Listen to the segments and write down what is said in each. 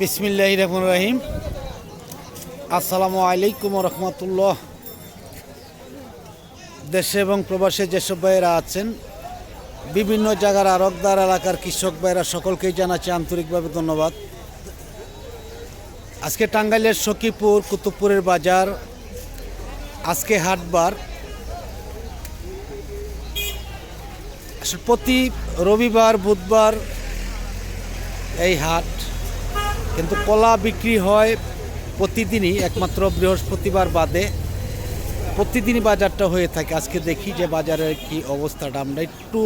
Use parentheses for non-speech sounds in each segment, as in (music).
বিসমিল্লাহ রহমান রাহিম। আসসালামু আলাইকুম রহমতুল্লাহ। দেশে এবং প্রবাসে যেসব ভাইয়েরা আছেন, বিভিন্ন জায়গার আরকদার এলাকার কৃষক ভাইয়েরা সকলকেই জানাচ্ছি আন্তরিকভাবে ধন্যবাদ। আজকে টাঙ্গাইলের সখীপুর, কুতুবপুরের বাজার, আজকে হাটবার। প্রতি রবিবার, বুধবার এই হাট কিন্তু কলা বিক্রি হয় প্রতিদিনই একমাত্র বৃহস্পতিবার বাদে প্রতিদিনই বাজারটা হয়ে থাকে। আজকে দেখি যে বাজারের কি অবস্থাটা। আমরা একটু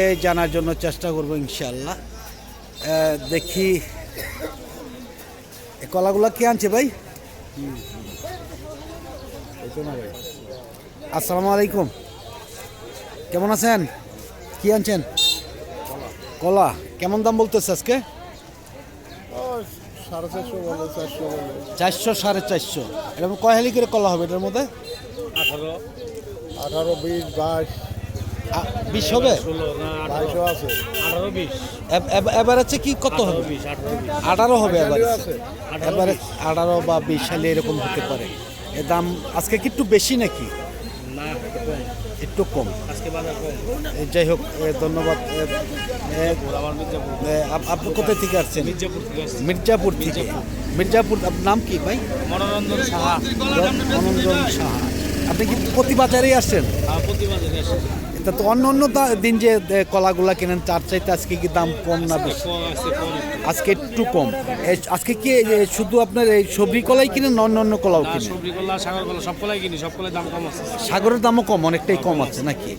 এ, জানার জন্য চেষ্টা করব ইনশাল্লাহ দেখি কলাগুলা কে আনছে ভাই? আসসালামু আলাইকুম। কেমন আছেন? কি আনছেন? কলা। কেমন দাম বলতেছে আজকে? চারশো বলে চারশো চারশো সাড়ে চারশো। এরকম কয় হালি করে কলা হবে এটার মধ্যে? আঠারো। আঠারো বিশ বাইশ। বিশ হবে? বাইশও আছে। এব- এবার আছে কি কত হবে? আঠারো হবে এবার আছে। আঠারো বা বিশ সালে এরকম হতে পারে। এ দাম আজকে কি একটু বেশি নাকি? একটু কম। যাই হোক ধন্যবাদ। আপনি কোথায় থেকে আসছেন? মির্জাপুর থেকে মির্জাপুর আপনার নাম কি ভাই? মনোরঞ্জন সাহা। মনোরঞ্জন সাহা। আপনি কি প্রতি বাজারেই আসছেন? প্রতিবাদে এটা তো অন্য অন্য দিন যে কলাগুলা কেনেন তার চাইতে আজকে কি দাম কম না বেশি? আজকে একটু কম। আজকে কি শুধু আপনার এই সবজি কলাই কিনেন না অন্য অন্য কলাও কিনেন? সবজি কলা সাগর কলা সব কলাই কিনি সব কলাই দাম কম আছে। সাগরের দামও কম অনেকটাই কম আছে নাকি?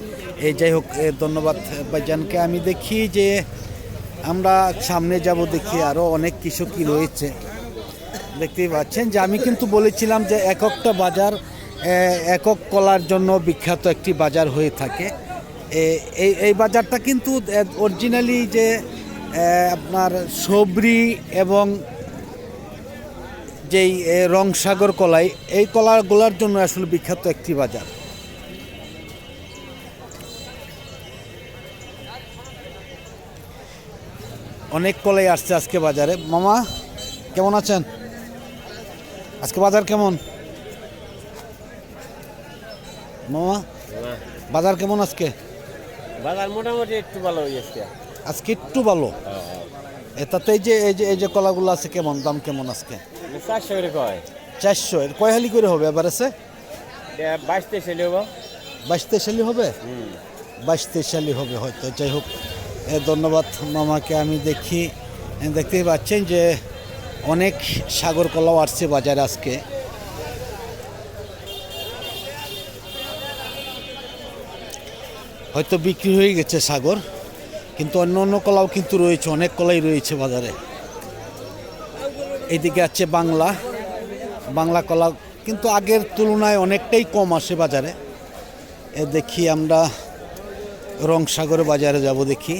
এই যাই হোক ধন্যবাদ ভাইজানকে। আমি দেখি যে আমরা সামনে যাব দেখি আরও অনেক কিছু কি রয়েছে। দেখতেই পাচ্ছেন যে আমি কিন্তু বলেছিলাম যে এককটা বাজার একক কলার জন্য বিখ্যাত একটি বাজার হয়ে থাকে। এই এই বাজারটা কিন্তু অরিজিনালি যে আপনার সবরি এবং যেই রংসাগর কলাই, এই কলাগুলোর জন্য আসলে বিখ্যাত একটি বাজার। অনেক কলাই আসছে আজকে বাজারে। মামা, কেমন আছেন? আজকে বাজার কেমন? মামা, বাজার কেমন আজকে? বাজার মোটামুটি একটু ভালো হয়ে যাচ্ছে আজকে একটু ভালো? এটাতে এই যে এই যে এই যে কলাগুলো আছে কেমন দাম কেমন আজকে? চারশো করে কয়? চারশো এর। কয় হালি করে হবে এবার আছে বাইশ তেইশ এলে হব। বাইশ তেইশালি হবে? বাইশ তেইশালি হবে হয়তো। যাই হোক এ, ধন্যবাদ মামাকে। আমি দেখি দেখতেই পাচ্ছেন যে অনেক সাগর কলাও আসছে বাজারে আজকে। হয়তো বিক্রি হয়ে গেছে সাগর, কিন্তু অন্য অন্য কলাও কিন্তু রয়েছে, অনেক কলাই রয়েছে বাজারে। এইদিকে আছে বাংলা বাংলা কলা কিন্তু আগের তুলনায় অনেকটাই কম আসে বাজারে। এ দেখি আমরা রং রংসাগর বাজারে যাব দেখি।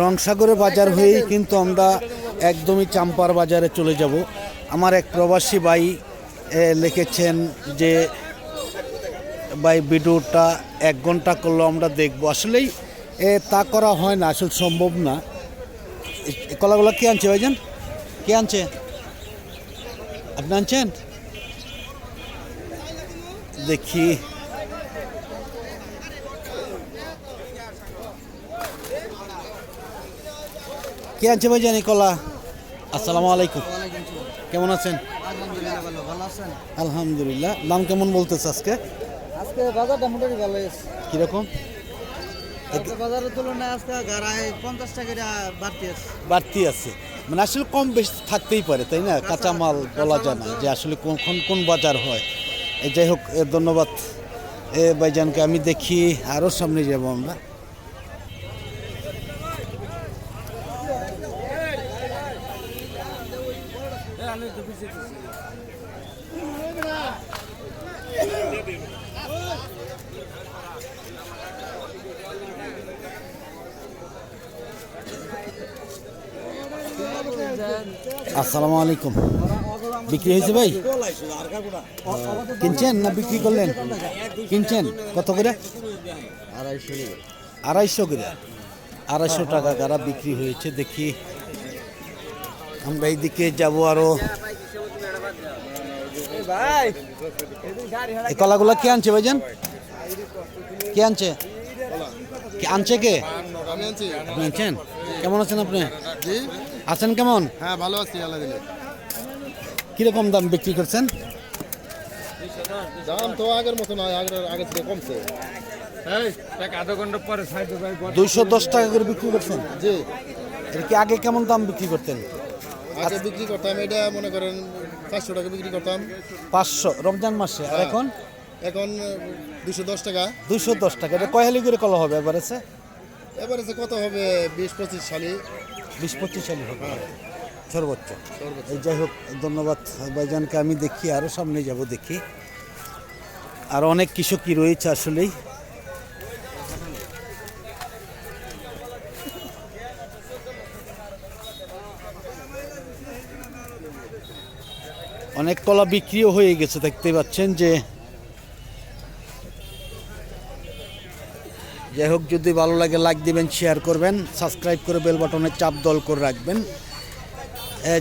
রংসাগরের বাজার হয়েই কিন্তু আমরা একদমই চাম্পার বাজারে চলে যাব। আমার এক প্রবাসী ভাই লিখেছেন যে ভাই ভিডিওটা এক ঘণ্টা করল আমরা দেখব। আসলেই এ, তা করা হয় না আসলে সম্ভব না। কলাগুলো কে আনছে ভাইজান? কে আনছে? আপনি আনছেন? দেখি। কে আনছে ভাই এই কলা? আসসালামু আলাইকুম। কেমন আছেন? আছেন? আলহামদুলিল্লাহ। দাম কেমন বলতেছে আজকে? আজকে বাজারটা মোটামুটি ভালো আছে। কীরকম? বাজারের তুলনায় আজকে গাড়ায় পঞ্চাশ টাকা বাড়তি আছে। বাড়তি আছে। মানে আসলে কম বেশি থাকতেই পারে তাই না? কাঁচামাল বলা যায় না যে আসলে কোন কোন বাজার হয়। যাই হোক এ ধন্যবাদ। এ ভাইজানকে আমি দেখি আরও সামনে যাব আমরা। আসসালামু আলাইকুম। বিক্রি হয়েছে ভাই? কিনছেন না বিক্রি করলেন? কিনছেন? কত করে? আড়াইশো করে। আড়াইশো টাকা গাড়া বিক্রি হয়েছে দেখি। আমরা এইদিকে যাব আরও। এই কলাগুলা কে আনছে ভাইজান? কে আনছে? কে আনছে কে? আপনি আনছেন? কেমন আছেন আপনি? জি। আছেন কেমন? হ্যাঁ ভালো আছি আল্লাহ দিলে। কীরকম দাম বিক্রি করছেন? দাম তো আগের মতো নয় আগের আগে থেকে কমছে। আধা ঘণ্টা পরে সাইড দুইশো দশ টাকা করে বিক্রি করছেন? জি। এটা কি আগে কেমন দাম বিক্রি করতেন? আগে বিক্রি করতাম এটা মনে করেন চারশো টাকা বিক্রি করতাম। পাঁচশো রমজান মাসে। আর এখন? এখন দুশো দশ টাকা। দুশো দশ টাকা। এটা কয় হালি করে কলা হবে এবার এসে এবারে যে কত হবে? বিশ পঁচিশ সালে বিশ পঁচিশ সালি হবে। সর্বোচ্চ। এই যাই হোক ধন্যবাদ ভাইজানকে। আমি দেখি আরও সামনে যাব দেখি। আর অনেক কৃষকই রয়েছে আসলেই। অনেক কলা বিক্রিও হয়ে গেছে, দেখতে পাচ্ছেন যে। যাই হোক, যদি ভালো লাগে লাইক দিবেন শেয়ার করবেন সাবস্ক্রাইব করে বেল বাটনে চাপ দল করে রাখবেন।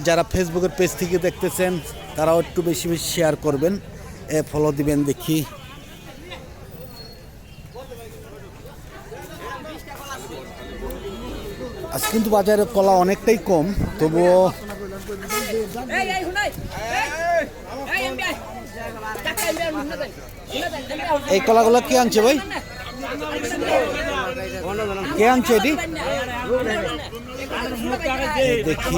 যারা ফেসবুকের পেজ থেকে দেখতেছেন, তারাও একটু বেশি বেশি শেয়ার করবেন। এ ফলো দিবেন দেখি। আজ কিন্তু বাজারে কলা অনেকটাই কম, তবুও এই কলাগুলো কে আনছে ভাই? কে আনছে এটি? দেখি।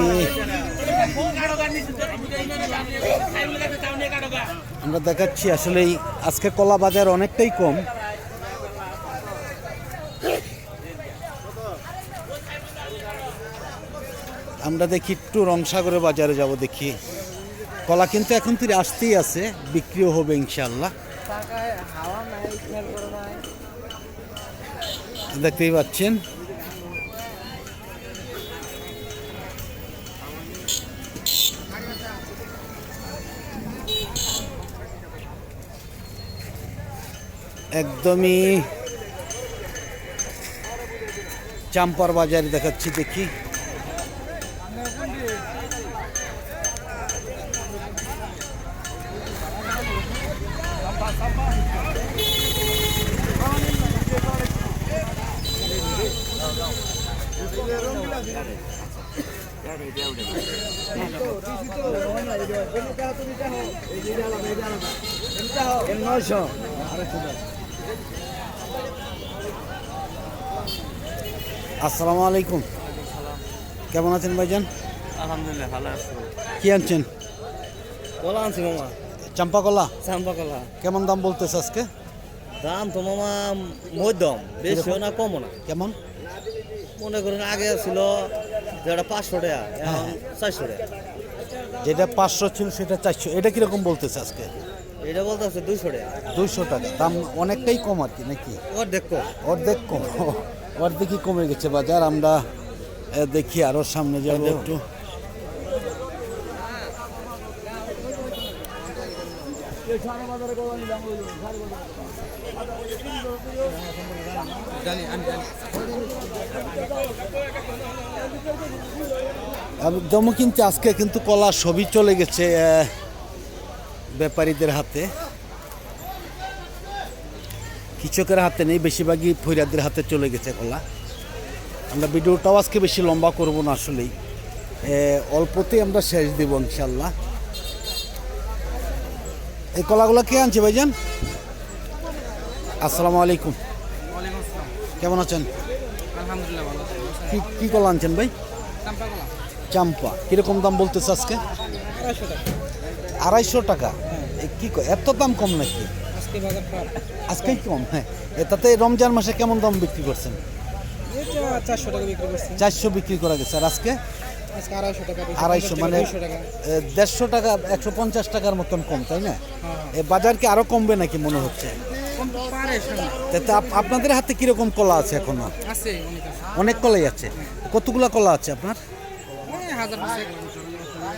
আমরা দেখাচ্ছি আসলেই আজকে কলা বাজার অনেকটাই কম। আমরা দেখি একটু রংসাগরের বাজারে যাব দেখি। কলা কিন্তু এখন তুই আসতেই আছে, বিক্রিও হবে ইনশাল্লাহ দেখতেই পাচ্ছেন। একদমই চাম্পার বাজারে দেখাচ্ছি দেখি। আসসালামু আলাইকুম। কেমন আছেন ভাইজান? আলহামদুলিল্লাহ ভালো আছি। কি আনছেন? কলা আনছি মামা। চাম্পা কলা চাম্পা কলা কেমন দাম বলতেছে আজকে? দাম তো মামা মধ্যম বেশিও না কমও না। কেমন? মনে করেন আগে ছিল যেটা পাঁচশো টাকা এখন চারশো টাকা। যেটা পাঁচশো ছিল সেটা চারশো। এটা কীরকম বলতেছে আজকে? এটা বলতে আছে দুইশো টাকা। দুইশো টাকা। দাম অনেকটাই কম আর কি নাকি? অর্ধেক কম। অর্ধেক কম। অর্ধেকই কমে গেছে বাজার। আমরা দেখি আরও সামনে যাব। একটু একদম কিন্তু আজকে কিন্তু কলা সবই চলে গেছে ব্যাপারীদের হাতে। কৃষকের হাতে নেই, বেশিরভাগই ফৈরাদের হাতে চলে গেছে কলা। আমরা ভিডিওটাও আজকে বেশি লম্বা করব না আসলেই। অল্পতেই আমরা শেষ দেব ইনশাল্লাহ। এই কলাগুলো কে আনছে ভাইজান? আসসালামু আলাইকুম। কেমন আছেন? কি কি কলা আনছেন ভাই? চাম্পা কীরকম দাম বলতেছে আজকে? আড়াইশো টাকা। এ, কি এত দাম কম নাকি? আজকে কম হ্যাঁ। এ, তাতে রমজান মাসে কেমন দাম বিক্রি করছেন? চারশো বিক্রি করা গেছে। আর আজকে? আড়াইশো মানে দেড়শো টাকা। একশো পঞ্চাশ টাকার মতন কম তাই না? এ বাজার কি আরও কমবে নাকি মনে হচ্ছে? আপনাদের হাতে কীরকম কলা আছে এখনও? অনেক কলাই আছে। কতগুলা কলা আছে আপনার?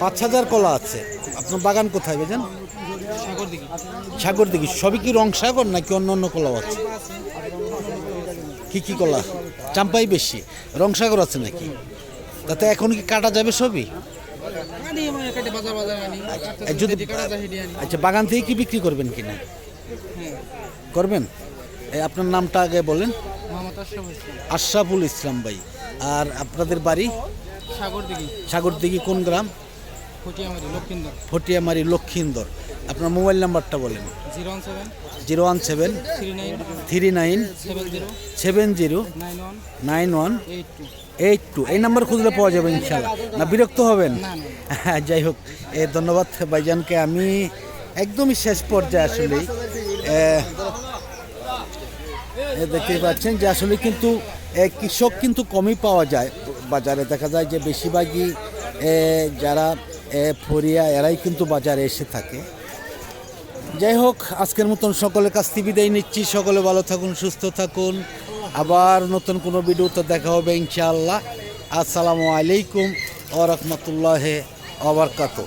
পাঁচ হাজার কলা আছে। আপনার বাগান কোথায় বুঝেন সাগর দেখি সবই কি রং সাগর নাকি অন্য অন্য কলাও আছে? কি কি কলা? চাম্পাই বেশি। রং সাগর আছে নাকি? তাতে এখন কি কাটা যাবে সবই? আর যদি আচ্ছা বাগান থেকে কি বিক্রি করবেন কিনা? করবেন? আপনার নামটা আগে বলেন। আশরাফুল ইসলাম। ভাই। আর আপনাদের বাড়ি? সাগর দিঘি সাগরদিঘি কোন গ্রাম? ফটিয়ামারি লক্ষিন্দর। আপনার মোবাইল নাম্বারটা বলেন। Zero one seven. Three nine seven zero nine one eight two. এই নাম্বার খুঁজলে পাওয়া যাবে ইনশাল্লাহ না বিরক্ত হবেন? (laughs) হ্যাঁ যাই হোক। এ ধন্যবাদ ভাইজানকে। আমি একদমই শেষ পর্যায়ে আসলে দেখতে পাচ্ছেন যে আসলে কিন্তু কৃষক কিন্তু কমই পাওয়া যায়। বাজারে দেখা যায় যে বেশিরভাগই যারা ফরিয়া এরাই কিন্তু বাজারে এসে থাকে। যাই হোক, আজকের মতন সকলের কাছ থেকে বিদায় নিচ্ছি। সকলে ভালো থাকুন, সুস্থ থাকুন। আবার নতুন কোনো ভিডিওতে দেখা হবে ইনশাআল্লাহ। আসসালামু আলাইকুম ও রহমতুল্লাহ আবরকাত